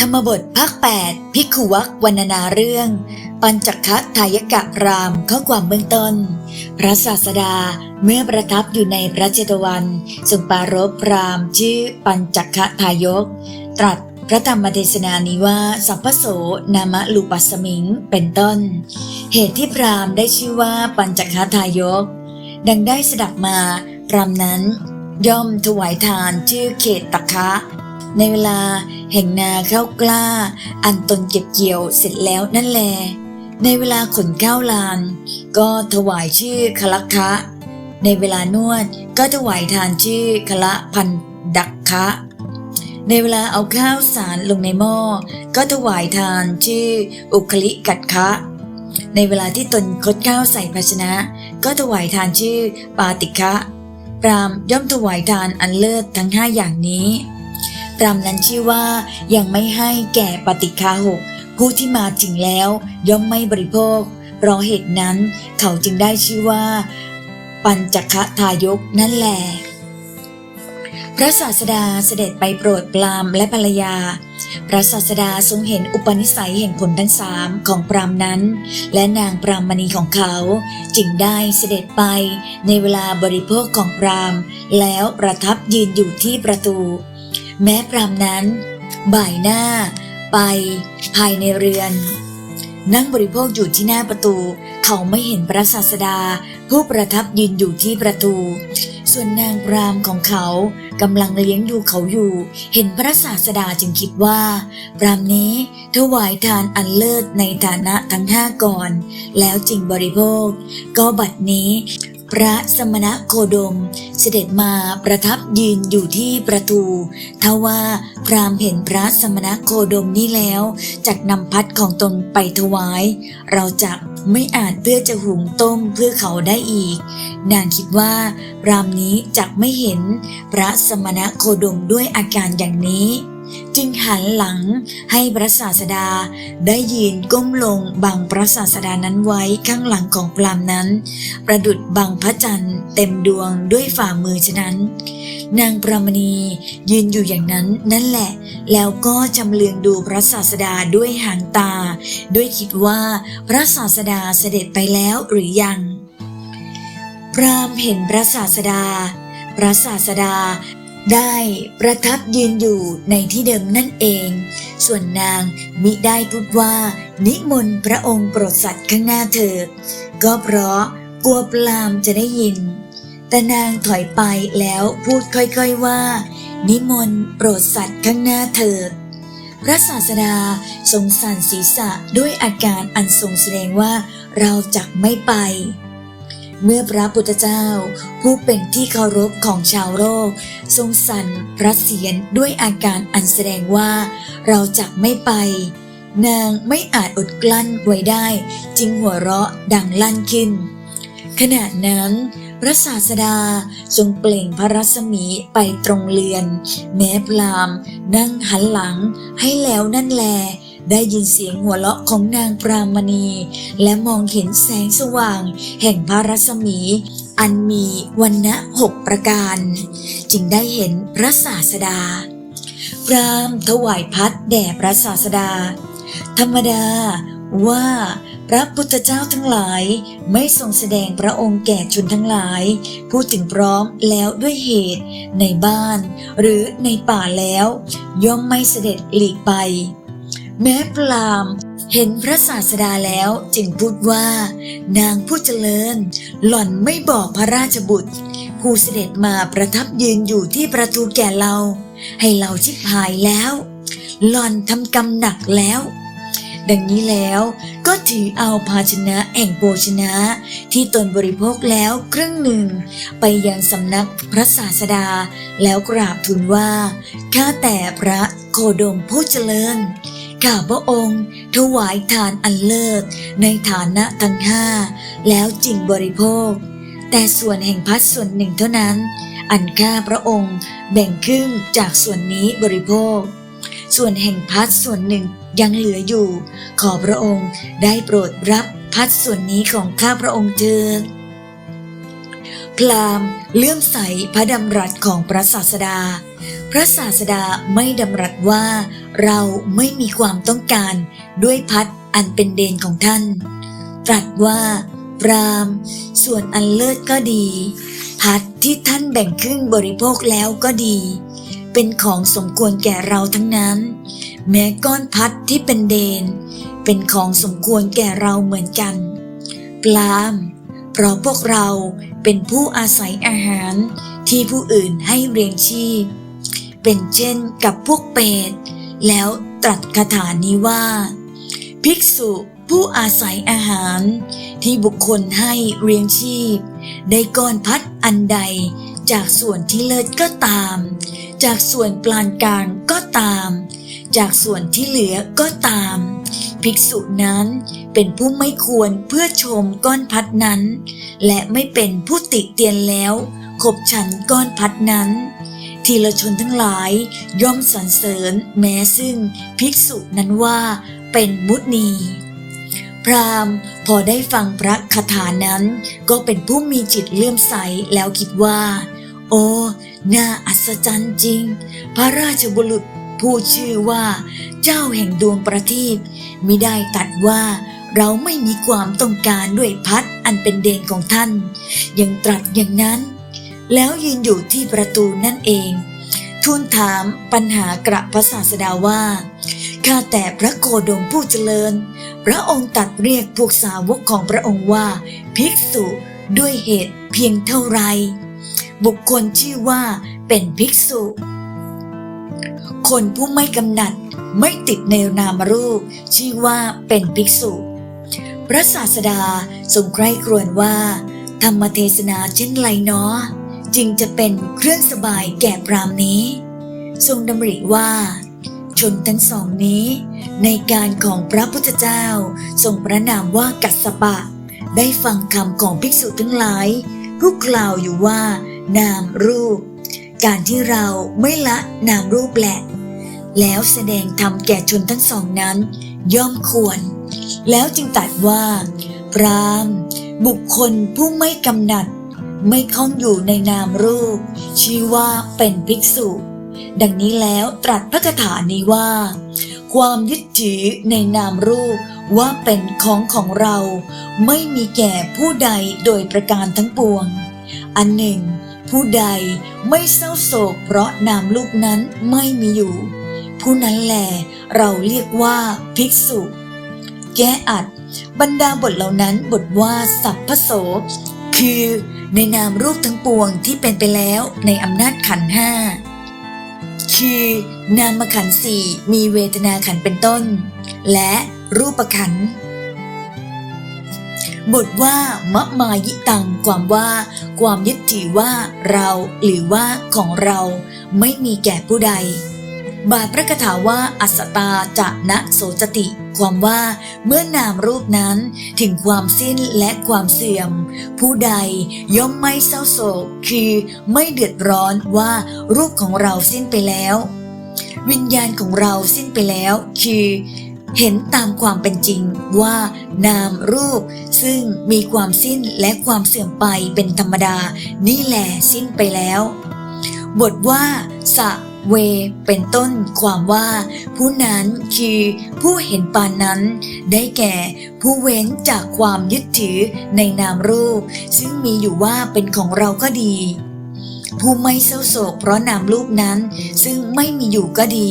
ธรรมบทภาค 8 พิกุวักวรรณนาเรื่อง ปัญจคะทายกะรามข้อความเบื้องต้น พระศาสดาเมื่อประทับอยู่ในพระเจตวันทรงปรารภพรามชื่อปัญจคะทายก ตรัสพระธรรมเทศนานี้ว่า สัพพโสนามะลูปัสมิงเป็นต้น เหตุที่พรามได้ชื่อว่าปัญจคะทายก ดังได้สดับมาพรามนั้น ย่อมถวายทานชื่อเขตตะคะ ในเวลาแห่งนาข้าวกล้า อันตนเก็บเกี่ยวเสร็จแล้วนั่นแล ในเวลาขนข้าวลาน ก็ถวายชื่อคลักคะ ในเวลานวดก็ถวายทานชื่อคละพันดักคะ ในเวลาเอาข้าวสารลงในหม้อก็ถวายทานชื่ออุคลิกัดคะ ในเวลาที่ตนคดข้าวใส่ภาชนะ ก็ถวายทานชื่อปาติคะพรามย่อมถวายทานอันเลิศทั้งห้าอย่างนี้ พรามนั้นชื่อว่ายังไม่ให้แก่ปฏิคาหก ผู้ที่มาถึงแล้วย่อมไม่บริโภค เพราะเหตุนั้นเขาจึงได้ชื่อว่า ปัญจคะทายกนั่นแหละพระศาสดาเสด็จไปโปรดปรามและภรรยา พระศาสดาทรงเห็นอุปนิสัยแห่งผลทั้งสามของพรามนั้น และนางปรามมณีของเขา จึงได้เสด็จไปในเวลาบริโภคของพราม แล้วประทับยืนอยู่ที่ประตู แม้พรามนั้น บ่ายหน้า ไปภายในเรือน นั่งบริโภคอยู่ที่หน้าประตู เขาไม่เห็นพระศาสดา ผู้ประทับยืนอยู่ที่ประตู ส่วนนางพรามของเขากำลังเลี้ยงดูเขาอยู่ เห็นพระศาสดาจึงคิดว่า พรามนี้ถวายทานอันเลิศในฐานะทั้งห้าก่อน แล้วจึงบริโภค ก็บัดนี้ พระสมณะโคดม เสด็จมาประทับยืนอยู่ที่ประตูทว่าพราหมณ์เห็นพระสมณะโคดมนี้แล้วจักนำพัดของตนไปถวาย เราจักไม่อาจเพื่อจะหุงต้มเพื่อเขาได้อีก นางคิดว่าพรามนี้จักไม่เห็นพระสมณะโคดมด้วยอาการอย่างนี้ จึงหันหลังให้พระศาสดาได้ยืนก้มลงบังพระศาสดานั้นไว้ข้างหลังของพรามนั้น ประดุดบังพระจันทร์เต็มดวงด้วยฝ่ามือฉะนั้น นางปรามณียืนอยู่อย่างนั้นนั่นแหละ แล้วก็จำเลืองดูพระศาสดาด้วยหางตา ด้วยคิดว่าพระศาสดาเสด็จไปแล้วหรือยัง พรามเห็นพระศาสดาพระศาสดา ได้ประทับยืนอยู่ในที่เดิมนั่นเอง ส่วนนางมิได้พูดว่า นิมนต์พระองค์โปรดสัตว์ข้างหน้าเถิดก็เพราะกลัวปรามจะได้ยิน แต่นางถอยไปแล้วพูดค่อยๆว่า นิมนต์โปรดสัตว์ข้างหน้าเถิดพระศาสดาทรงสั่นศีรษะด้วยอาการอันทรงแสดงว่าเราจักไม่ไป เมื่อพระพุทธเจ้า ผู้เป็นที่เคารพของชาวโลกทรงสั่นพระเศียรด้วยอาการอันแสดงว่า เราจักไม่ไป นางไม่อาจอดกลั้นไว้ได้ จึงหัวเราะดังลั่นขึ้น ขณะนั้นพระศาสดาทรงเปล่งพระรัศมีไปตรงเรือน แม้พรามนั่งหันหลังให้แล้วนั่นแล ได้ยินเสียงหัวเราะของนางปรามณี และมองเห็นแสงสว่าง แห่งพระรัศมี อันมีวันนะหกประการ จึงได้เห็นพระศาสดา พรามถวายพัดแด่พระศาสดา ธรรมดาว่าพระพุทธเจ้าทั้งหลายไม่ทรงแสดงพระองค์แก่ชนทั้งหลาย พูดถึงพร้อมแล้วด้วยเหตุในบ้าน หรือในป่าแล้ว ย่อมไม่เสด็จหลีกไป แม้พรามเห็นพระศาสดาแล้วจึงพูดว่า นางผู้เจริญ หล่อนไม่บอกพระราชบุตร ผู้เสด็จมาประทับยืนอยู่ที่ประตูแก่เรา ให้เราชิบหายแล้ว หล่อนทำกรรมหนักแล้ว ดังนี้แล้วก็ถือเอาภาชนะแห่งโภชนะ ที่ตนบริโภคแล้วครึ่งหนึ่ง ไปยังสำนักพระศาสดาแล้วกราบทูลว่าข้าแต่พระโคดมผู้เจริญ ข้าพระองค์ถวายทานอันเลิศในฐานะทั้งห้าแล้วจึงบริโภค แต่ส่วนแห่งพัดส่วนหนึ่งเท่านั้น อันข้าพระองค์แบ่งครึ่งจากส่วนนี้บริโภค ส่วนแห่งพัดส่วนหนึ่งยังเหลืออยู่ ขอพระองค์ได้โปรดรับพัดส่วนนี้ของข้าพระองค์เถิดพราหมณ์เลื่อมใสพระดำรัสของพระศาสดา พระศาสดาไม่ดำรัสว่าเราไม่มีความต้องการด้วยพัดอันเป็นเดนของท่าน ตรัสว่าพรามส่วนอันเลิศก็ดี พัดที่ท่านแบ่งครึ่งบริโภคแล้วก็ดี เป็นของสมควรแก่เราทั้งนั้น แม้ก้อนพัดที่เป็นเดน เป็นของสมควรแก่เราเหมือนกันปลามเพราะพวกเราเป็นผู้อาศัยอาหารที่ผู้อื่นให้เรียงชีพ เป็นเช่นกับพวกเปรตแล้วตรัสคาถานี้ว่า ภิกษุผู้อาศัยอาหาร ที่บุคคลให้เรียงชีพ ได้ก้อนพัดอันใด จากส่วนที่เลิศก็ตาม จากส่วนปลานกลางก็ตาม จากส่วนที่เหลือก็ตาม ภิกษุนั้นเป็นผู้ไม่ควรเพื่อชมก้อนพัดนั้น และไม่เป็นผู้ติเตียนแล้วขบฉันก้อนพัดนั้น ทีละชนทั้งหลาย ย่อมสรรเสริญแม้ซึ่งภิกษุนั้นว่าเป็นมุนีพราหมณ์พอได้ฟังพระคาถานั้น ก็เป็นผู้มีจิตเลื่อมใสแล้วคิดว่า โอ้น่าอัศจรรย์จริง พระราชบุรุษผู้ชื่อว่า เจ้าแห่งดวงประทีปมิได้ตรัดว่าเราไม่มีความต้องการด้วยพัดอันเป็นเด่นของท่าน ยังตรัสอย่างนั้น แล้วยืนอยู่ที่ประตูนั่นเอง ทูลถามปัญหากระพระศาสดาว่าข้าแต่พระโคดมผู้เจริญ พระองค์ตัดเรียกพวกสาวกของพระองค์ว่า ภิกษุด้วยเหตุเพียงเท่าไร บุคคลชื่อว่าเป็นภิกษุ คนผู้ไม่กำหนัดไม่ติดในนามรูป ชื่อว่าเป็นภิกษุ พระศาสดาทรงใคร่ครวญว่า ธรรมเทศนาเช่นไรเนาะ จึงจะเป็นเครื่องสบายแก่พรามนี้ ทรงดำริว่า ชนทั้งสองนี้ ในการของพระพุทธเจ้าทรงพระนามว่ากัสปะ ได้ฟังคำของภิกษุทั้งหลายผู้กล่าวอยู่ว่า นามรูป การที่เราไม่ละนามรูปแหละ แล้วแสดงธรรมแก่ชนทั้งสองนั้น ย่อมควร แล้วจึงตรัสว่า พรามบุคคลผู้ไม่กำหนัด ไม่คล้องอยู่ในนามรูป ชื่อว่าเป็นภิกษุ ดังนี้แล้วตรัสพระคาถานี้ว่า ความยึดถือในนามรูปว่าเป็นของของเรา ไม่มีแก่ผู้ใดโดยประการทั้งปวง อันหนึ่ง ผู้ใดไม่เศร้าโศกเพราะนามรูปนั้นไม่มีอยู่ ผู้นั้นแหละเราเรียกว่าภิกษุ แก้อัดบรรดาบทเหล่านั้นบทว่าสัพพโส คือในนามรูปทั้งปวงที่เป็นไปแล้วในอำนาจขันห้าคือนามขันสี่มีเวทนาขันเป็นต้น และรูปขัน บทว่ามะมายิตังความว่า ความยึดถือว่าเราหรือว่าของเราไม่มีแก่ผู้ใด บาทพระคาถาว่าอัสสตาจะนะโสจติ ความว่าเมื่อนามรูปนั้นถึงความสิ้นและความเสื่อม ผู้ใดย่อมไม่เศร้าโศก คือไม่เดือดร้อนว่ารูปของเราสิ้นไปแล้ว วิญญาณของเราสิ้นไปแล้ว คือเห็นตามความเป็นจริงว่านามรูป ซึ่งมีความสิ้นและความเสื่อมไปเป็นธรรมดา นี่แหละสิ้นไปแล้ว บทว่าสะ เว เป็นต้นความว่า ผู้นั้นคือผู้เห็นปานนั้น ได้แก่ผู้เว้นจากความยึดถือในนามรูป ซึ่งมีอยู่ว่าเป็นของเราก็ดี ผู้ไม่เศร้าโศกเพราะนามรูปนั้น ซึ่งไม่มีอยู่ก็ดี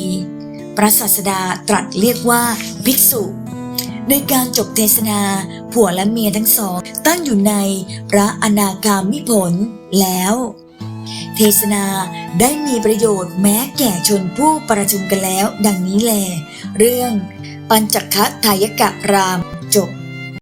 พระศาสดาตรัสเรียกว่าภิกษุในการจบเทศนา ผัวและเมียทั้งสอง ตั้งอยู่ในพระอนาคามิผลแล้ว เทศนาได้มีประโยชน์แม้แก่ชนผู้ประชุมกันแล้ว ดังนี้แล เรื่อง ปัญจคะทายกะรามจบ